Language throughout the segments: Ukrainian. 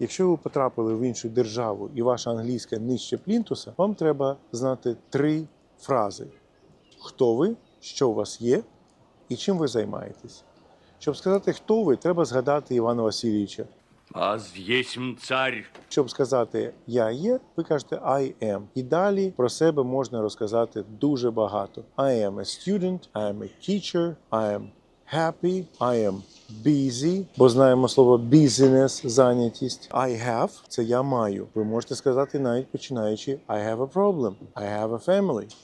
Якщо ви потрапили в іншу державу і ваша англійська нижче плінтуса, вам треба знати три фрази: хто ви, що у вас є і чим ви займаєтесь. Щоб сказати, хто ви, треба згадати Івана Васильовича. Аз єсмь царь. Щоб сказати я є, ви кажете I am. І далі про себе можна розказати дуже багато. I am a student, I am a teacher, I am happy, I am busy, бо знаємо слово business, зайнятість. I have – це я маю. Ви можете сказати навіть починаючи I have a problem, I have a family.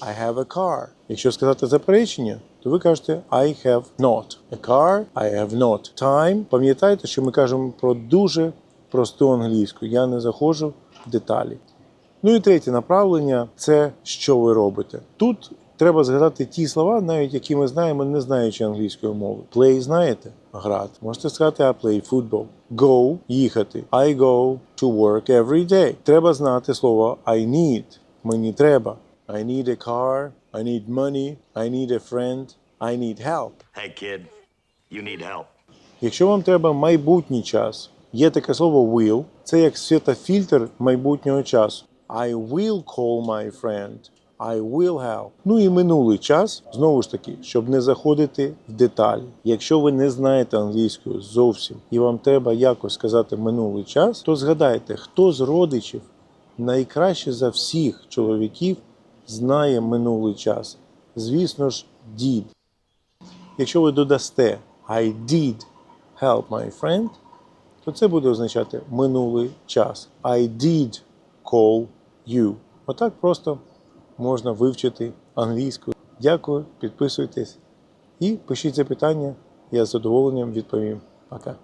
I have a car. Якщо сказати заперечення, то ви кажете I have not a car, I have not time. Пам'ятайте, що ми кажемо про дуже просту англійську. Я не заходжу в деталі. Ну і третє направлення це що ви робите. Тут треба згадати ті слова, навіть які ми знаємо, не знаючи англійської мови. Play знаєте? Грати. Можете сказати I play football. Go їхати. I go to work every day. Треба знати слово I need. Мені треба. I need a car. I need money. I need a friend. I need help. Hey, kid, you need help. Якщо вам треба майбутній час, є таке слово will, це як світофільтр майбутнього часу. I will call my friend. I will help. Ну і минулий час, знову ж таки, щоб не заходити в деталі. Якщо ви не знаєте англійською зовсім і вам треба якось сказати минулий час, то згадайте, хто з родичів найкраще за всіх чоловіків знає минулий час. Звісно ж, дід. Якщо ви додасте I did help my friend, то це буде означати минулий час. I did call you. Отак просто можна вивчити англійську. Дякую, підписуйтесь і пишіть запитання. Я з задоволенням відповім. Пока.